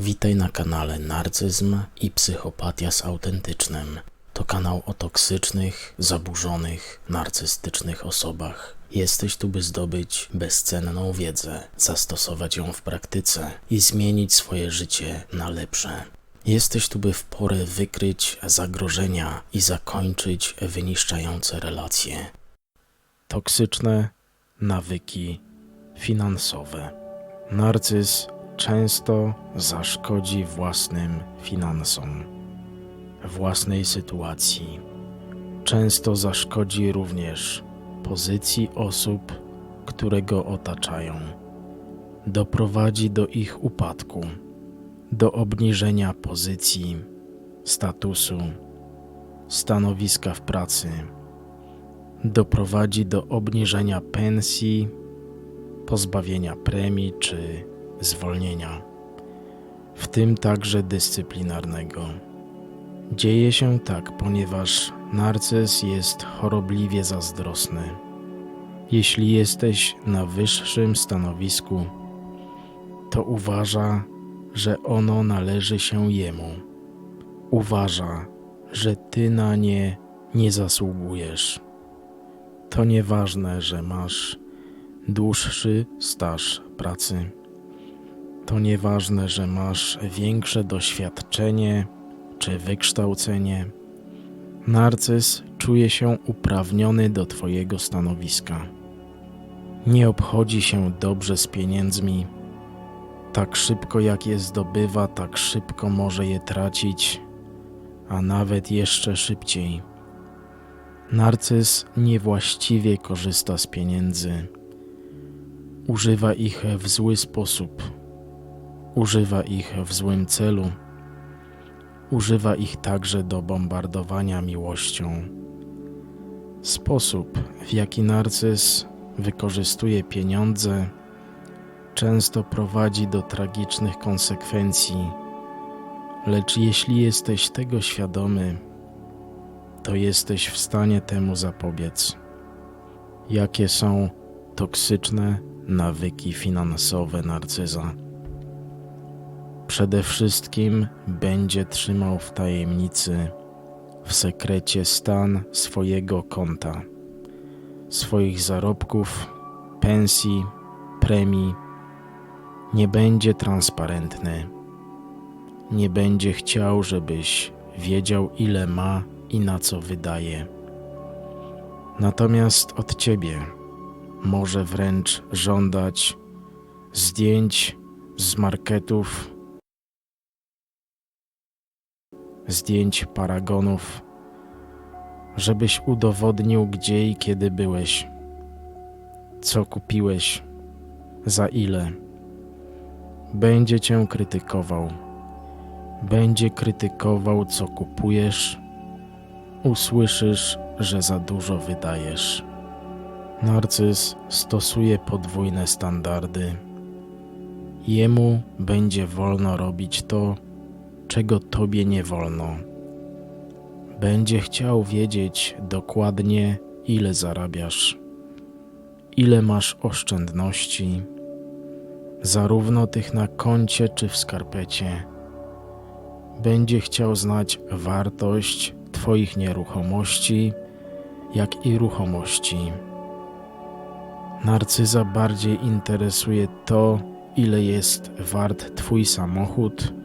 Witaj na kanale Narcyzm i Psychopatia z Autentycznym. To kanał o toksycznych, zaburzonych, narcystycznych osobach. Jesteś tu, by zdobyć bezcenną wiedzę, zastosować ją w praktyce i zmienić swoje życie na lepsze. Jesteś tu, by w porę wykryć zagrożenia i zakończyć wyniszczające relacje. Toksyczne nawyki finansowe. Narcyz często zaszkodzi własnym finansom, własnej sytuacji. Często zaszkodzi również pozycji osób, które go otaczają. Doprowadzi do ich upadku, do obniżenia pozycji, statusu, stanowiska w pracy. Doprowadzi do obniżenia pensji, pozbawienia premii czy zwolnienia, w tym także dyscyplinarnego. Dzieje się tak, ponieważ narcyz jest chorobliwie zazdrosny. Jeśli jesteś na wyższym stanowisku, to uważa, że ono należy się jemu. Uważa, że ty na nie nie zasługujesz. To nieważne, że masz dłuższy staż pracy. To nieważne, że masz większe doświadczenie czy wykształcenie. Narcyz czuje się uprawniony do Twojego stanowiska. Nie obchodzi się dobrze z pieniędzmi. Tak szybko jak je zdobywa, tak szybko może je tracić, a nawet jeszcze szybciej. Narcyz niewłaściwie korzysta z pieniędzy. Używa ich w zły sposób Używa ich w złym celu. Używa ich także do bombardowania miłością. Sposób, w jaki narcyz wykorzystuje pieniądze, często prowadzi do tragicznych konsekwencji, lecz jeśli jesteś tego świadomy, to jesteś w stanie temu zapobiec. Jakie są toksyczne nawyki finansowe narcyza? Przede wszystkim będzie trzymał w tajemnicy, w sekrecie stan swojego konta, swoich zarobków, pensji, premii. Nie będzie transparentny. Nie będzie chciał, żebyś wiedział, ile ma i na co wydaje. Natomiast od ciebie może wręcz żądać zdjęć z marketów zdjęć paragonów, żebyś udowodnił, gdzie i kiedy byłeś, co kupiłeś, za ile. Będzie cię krytykował, będzie krytykował, co kupujesz, usłyszysz, że za dużo wydajesz. Narcyz stosuje podwójne standardy. Jemu będzie wolno robić to, czego Tobie nie wolno. Będzie chciał wiedzieć dokładnie, ile zarabiasz, ile masz oszczędności, zarówno tych na koncie czy w skarpecie. Będzie chciał znać wartość Twoich nieruchomości, jak i ruchomości. Narcyza bardziej interesuje to, ile jest wart Twój samochód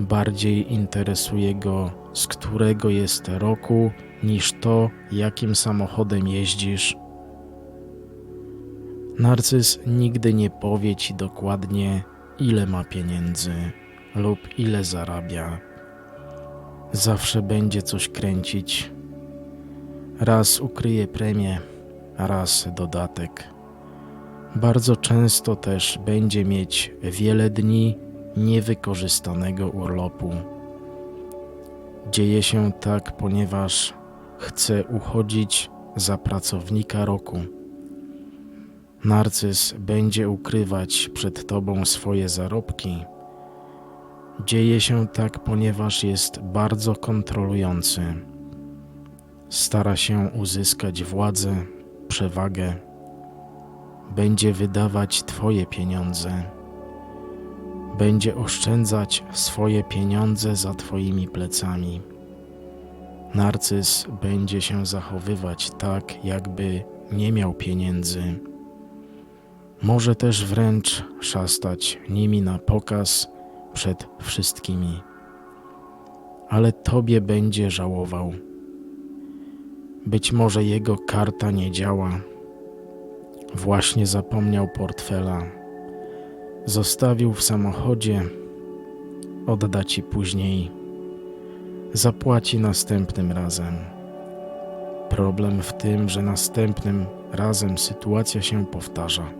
bardziej interesuje go, z którego jest roku, niż to, jakim samochodem jeździsz. Narcyz nigdy nie powie ci dokładnie, ile ma pieniędzy lub ile zarabia. Zawsze będzie coś kręcić. Raz ukryje premię, raz dodatek. Bardzo często też będzie mieć wiele dni niewykorzystanego urlopu. Dzieje się tak, ponieważ chce uchodzić za pracownika roku. Narcyz będzie ukrywać przed tobą swoje zarobki. Dzieje się tak, ponieważ jest bardzo kontrolujący. Stara się uzyskać władzę, przewagę. Będzie wydawać Twoje pieniądze będzie oszczędzać swoje pieniądze za Twoimi plecami. Narcyz będzie się zachowywać tak, jakby nie miał pieniędzy. Może też wręcz szastać nimi na pokaz przed wszystkimi. Ale Tobie będzie żałował. Być może jego karta nie działa. Właśnie zapomniał portfela. Zostawił w samochodzie. Odda ci później. Zapłaci następnym razem. Problem w tym, że następnym razem sytuacja się powtarza.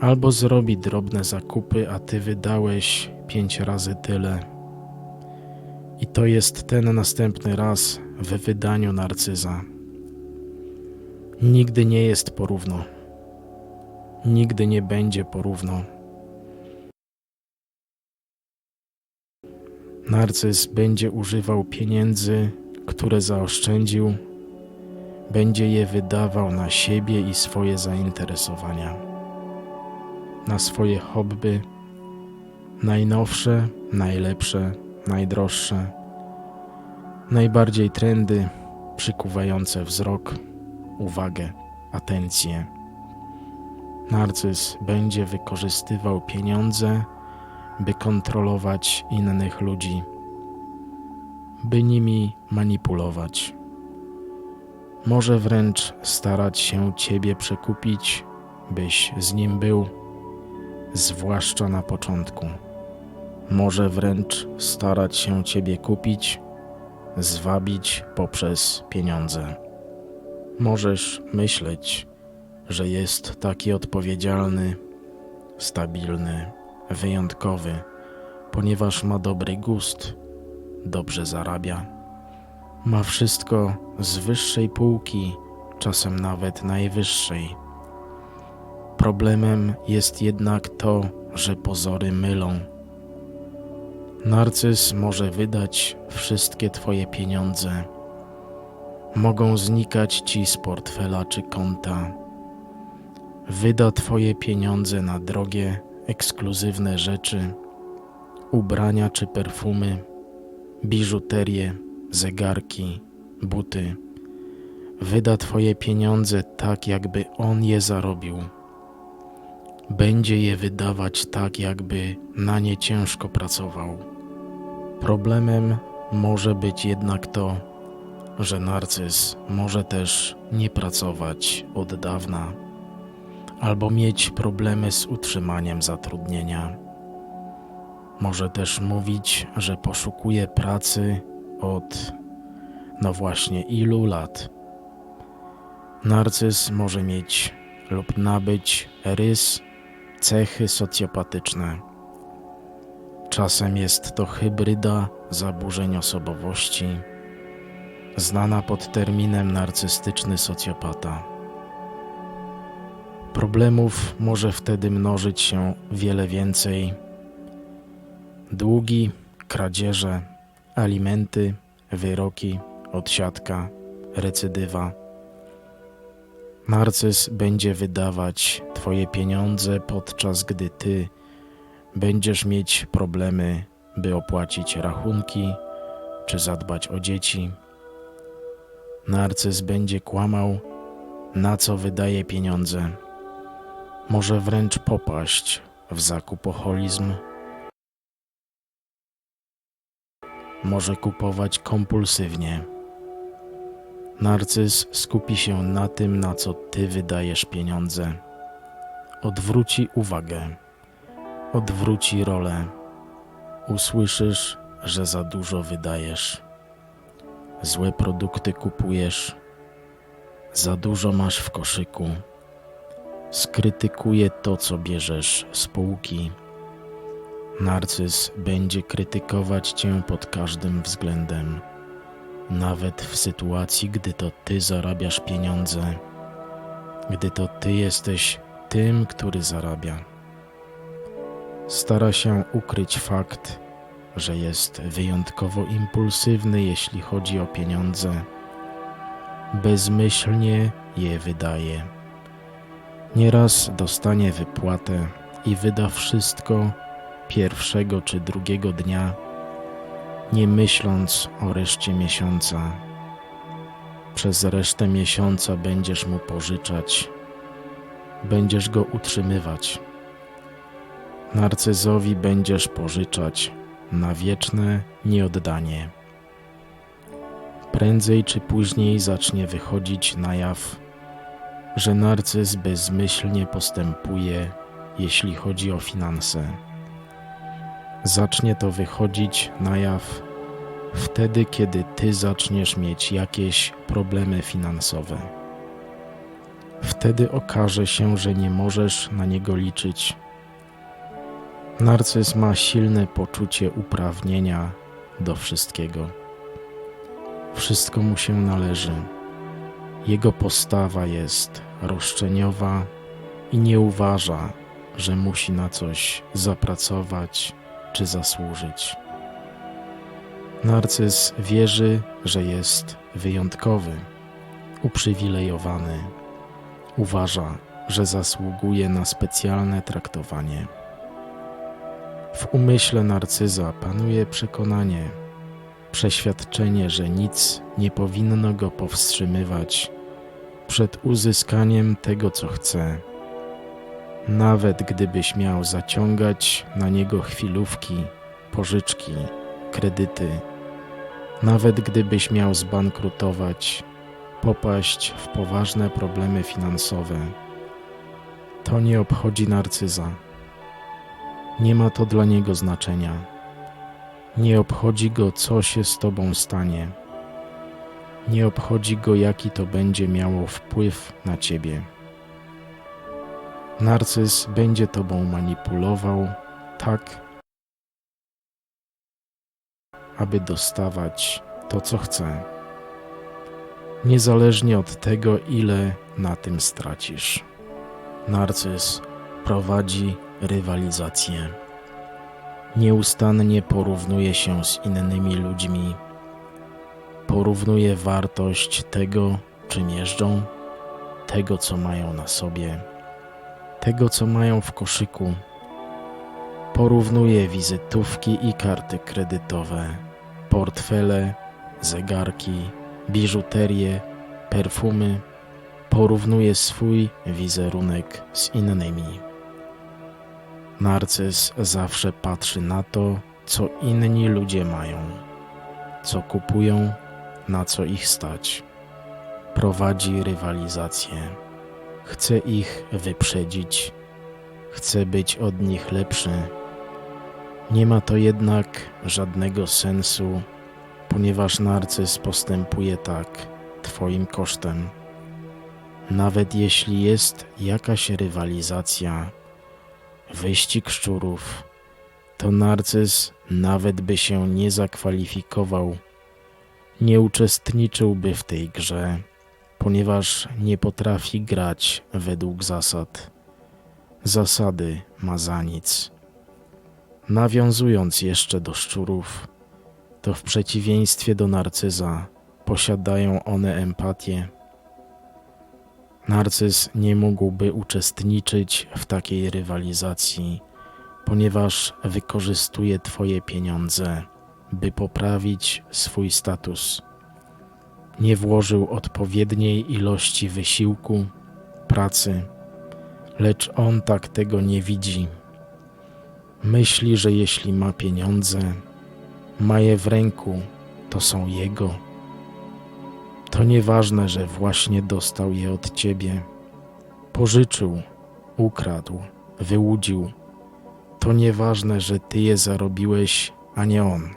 Albo zrobi drobne zakupy, a ty wydałeś pięć razy tyle. I to jest ten następny raz w wydaniu narcyza. Nigdy nie jest porówno. Nigdy nie będzie porówno. Narcyz będzie używał pieniędzy, które zaoszczędził, będzie je wydawał na siebie i swoje zainteresowania, na swoje hobby, najnowsze, najlepsze, najdroższe, najbardziej trendy, przykuwające wzrok, uwagę, atencję. Narcyz będzie wykorzystywał pieniądze, by kontrolować innych ludzi, by nimi manipulować. Może wręcz starać się Ciebie przekupić, byś z nim był, zwłaszcza na początku. Może wręcz starać się Ciebie kupić, zwabić poprzez pieniądze. Możesz myśleć, że jest taki odpowiedzialny, stabilny, wyjątkowy, ponieważ ma dobry gust, dobrze zarabia. Ma wszystko z wyższej półki, czasem nawet najwyższej. Problemem jest jednak to, że pozory mylą. Narcyz może wydać wszystkie Twoje pieniądze. Mogą znikać Ci z portfela czy konta. Wyda Twoje pieniądze na drogie, ekskluzywne rzeczy, ubrania czy perfumy, biżuterię, zegarki, buty. Wyda Twoje pieniądze tak, jakby On je zarobił. Będzie je wydawać tak, jakby na nie ciężko pracował. Problemem może być jednak to, że narcyz może też nie pracować od dawna albo mieć problemy z utrzymaniem zatrudnienia. Może też mówić, że poszukuje pracy od no właśnie ilu lat. Narcyz może mieć lub nabyć rys, cechy socjopatyczne. Czasem jest to hybryda zaburzeń osobowości, znana pod terminem narcystyczny socjopata. Problemów może wtedy mnożyć się wiele więcej. Długi, kradzieże, alimenty, wyroki, odsiadka, recydywa. Narcyz będzie wydawać Twoje pieniądze, podczas gdy Ty będziesz mieć problemy, by opłacić rachunki czy zadbać o dzieci. Narcyz będzie kłamał, na co wydaje pieniądze. Może wręcz popaść w zakupoholizm. Może kupować kompulsywnie. Narcyz skupi się na tym, na co ty wydajesz pieniądze. Odwróci uwagę, odwróci rolę. Usłyszysz, że za dużo wydajesz. Złe produkty kupujesz, za dużo masz w koszyku. Skrytykuje to, co bierzesz z półki. Narcyz będzie krytykować cię pod każdym względem, nawet w sytuacji, gdy to ty zarabiasz pieniądze, gdy to ty jesteś tym, który zarabia. Stara się ukryć fakt, że jest wyjątkowo impulsywny, jeśli chodzi o pieniądze. Bezmyślnie je wydaje. Nieraz dostanie wypłatę i wyda wszystko, pierwszego czy drugiego dnia, nie myśląc o reszcie miesiąca. Przez resztę miesiąca będziesz mu pożyczać, będziesz go utrzymywać. Narcyzowi będziesz pożyczać na wieczne nieoddanie. Prędzej czy później zacznie wychodzić na jaw, że narcyz bezmyślnie postępuje, jeśli chodzi o finanse. Zacznie to wychodzić na jaw wtedy, kiedy ty zaczniesz mieć jakieś problemy finansowe. Wtedy okaże się, że nie możesz na niego liczyć. Narcyz ma silne poczucie uprawnienia do wszystkiego. Wszystko mu się należy. Jego postawa jest roszczeniowa i nie uważa, że musi na coś zapracować czy zasłużyć. Narcyz wierzy, że jest wyjątkowy, uprzywilejowany. Uważa, że zasługuje na specjalne traktowanie. W umyśle narcyza panuje przekonanie, przeświadczenie, że nic nie powinno go powstrzymywać przed uzyskaniem tego, co chce. Nawet gdybyś miał zaciągać na niego chwilówki, pożyczki, kredyty, nawet gdybyś miał zbankrutować, popaść w poważne problemy finansowe, to nie obchodzi narcyza. Nie ma to dla niego znaczenia. Nie obchodzi go, co się z tobą stanie. Nie obchodzi go, jaki to będzie miało wpływ na ciebie. Narcyz będzie tobą manipulował tak, aby dostawać to, co chce, niezależnie od tego, ile na tym stracisz. Narcyz prowadzi rywalizację. Nieustannie porównuje się z innymi ludźmi, porównuje wartość tego, czym jeżdżą, tego, co mają na sobie, tego, co mają w koszyku. Porównuje wizytówki i karty kredytowe, portfele, zegarki, biżuterię, perfumy. Porównuje swój wizerunek z innymi. Narcyz zawsze patrzy na to, co inni ludzie mają, co kupują, na co ich stać. Prowadzi rywalizację. Chce ich wyprzedzić, chce być od nich lepszy. Nie ma to jednak żadnego sensu, ponieważ narcyz postępuje tak, Twoim kosztem. Nawet jeśli jest jakaś rywalizacja, wyścig szczurów, to narcyz nawet by się nie zakwalifikował, nie uczestniczyłby w tej grze, ponieważ nie potrafi grać według zasad. Zasady ma za nic. Nawiązując jeszcze do szczurów, to w przeciwieństwie do narcyza posiadają one empatię. Narcyz nie mógłby uczestniczyć w takiej rywalizacji, ponieważ wykorzystuje Twoje pieniądze, by poprawić swój status. Nie włożył odpowiedniej ilości wysiłku, pracy, lecz on tak tego nie widzi. Myśli, że jeśli ma pieniądze, ma je w ręku, to są jego. To nieważne, że właśnie dostał je od ciebie. Pożyczył, ukradł, wyłudził. To nieważne, że ty je zarobiłeś, a nie on.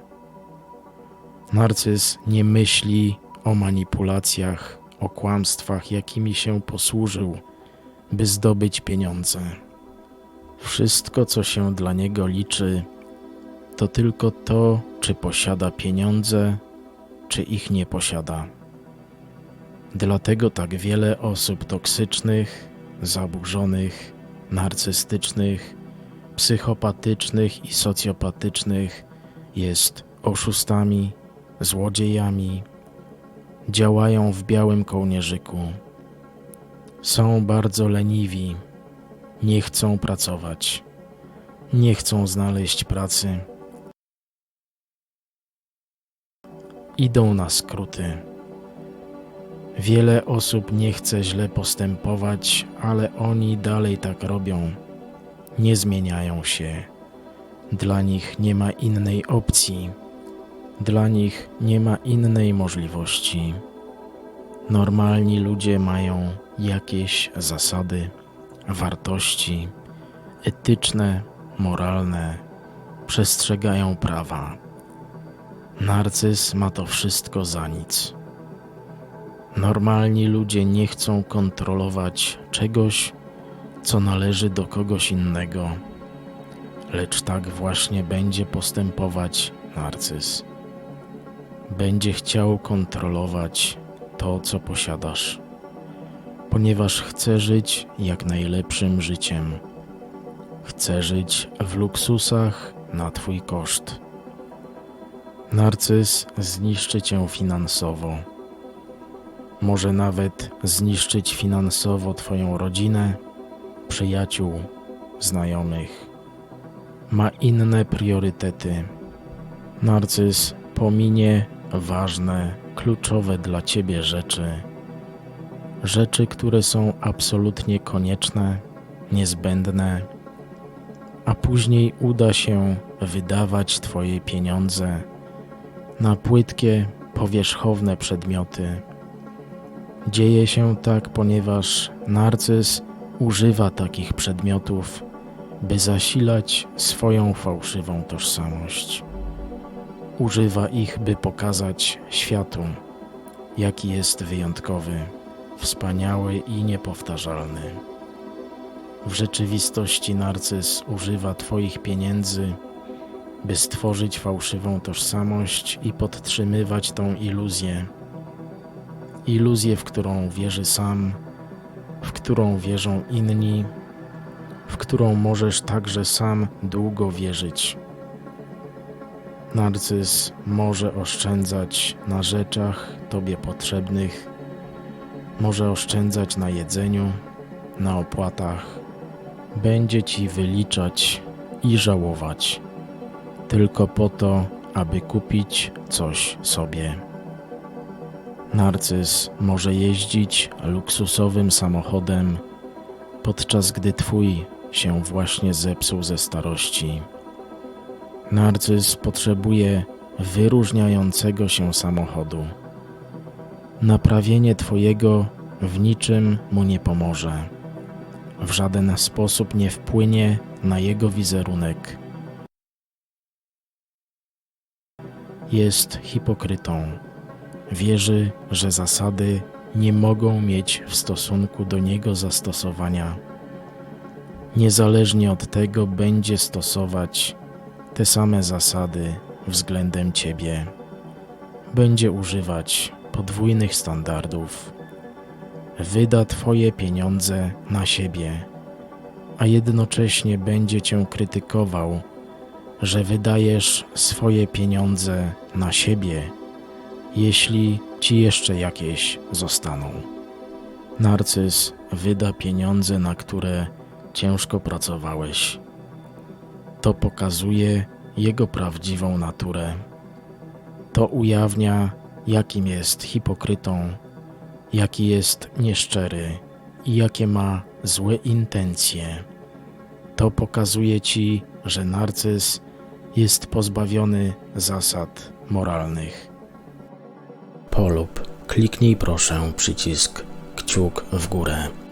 Narcyz nie myśli o manipulacjach, o kłamstwach, jakimi się posłużył, by zdobyć pieniądze. Wszystko, co się dla niego liczy, to tylko to, czy posiada pieniądze, czy ich nie posiada. Dlatego tak wiele osób toksycznych, zaburzonych, narcystycznych, psychopatycznych i socjopatycznych jest oszustami, złodziejami, działają w białym kołnierzyku. Są bardzo leniwi, nie chcą pracować, nie chcą znaleźć pracy. Idą na skróty. Wiele osób nie chce źle postępować, ale oni dalej tak robią. Nie zmieniają się. Dla nich nie ma innej opcji. Dla nich nie ma innej możliwości. Normalni ludzie mają jakieś zasady, wartości etyczne, moralne, przestrzegają prawa. Narcyz ma to wszystko za nic. Normalni ludzie nie chcą kontrolować czegoś, co należy do kogoś innego, lecz tak właśnie będzie postępować narcyz. Będzie chciał kontrolować to, co posiadasz, ponieważ chce żyć jak najlepszym życiem. Chce żyć w luksusach na Twój koszt. Narcyz zniszczy Cię finansowo. Może nawet zniszczyć finansowo Twoją rodzinę, przyjaciół, znajomych. Ma inne priorytety. Narcyz pominie ważne, kluczowe dla Ciebie rzeczy. Rzeczy, które są absolutnie konieczne, niezbędne, a później uda się wydawać Twoje pieniądze na płytkie, powierzchowne przedmioty. Dzieje się tak, ponieważ narcyz używa takich przedmiotów, by zasilać swoją fałszywą tożsamość. Używa ich, by pokazać światu, jaki jest wyjątkowy, wspaniały i niepowtarzalny. W rzeczywistości narcyz używa Twoich pieniędzy, by stworzyć fałszywą tożsamość i podtrzymywać tą iluzję. Iluzję, w którą wierzy sam, w którą wierzą inni, w którą możesz także sam długo wierzyć. Narcyz może oszczędzać na rzeczach Tobie potrzebnych, może oszczędzać na jedzeniu, na opłatach, będzie Ci wyliczać i żałować, tylko po to, aby kupić coś sobie. Narcyz może jeździć luksusowym samochodem, podczas gdy Twój się właśnie zepsuł ze starości. Narcyz potrzebuje wyróżniającego się samochodu. Naprawienie Twojego w niczym mu nie pomoże. W żaden sposób nie wpłynie na jego wizerunek. Jest hipokrytą. Wierzy, że zasady nie mogą mieć w stosunku do niego zastosowania. Niezależnie od tego będzie stosować te same zasady względem ciebie. Będzie używać podwójnych standardów. Wyda twoje pieniądze na siebie, a jednocześnie będzie cię krytykował, że wydajesz swoje pieniądze na siebie, jeśli ci jeszcze jakieś zostaną. Narcyz wyda pieniądze, na które ciężko pracowałeś. To pokazuje jego prawdziwą naturę. To ujawnia, jakim jest hipokrytą, jaki jest nieszczery i jakie ma złe intencje. To pokazuje ci, że narcyz jest pozbawiony zasad moralnych. Polub, kliknij proszę przycisk kciuk w górę.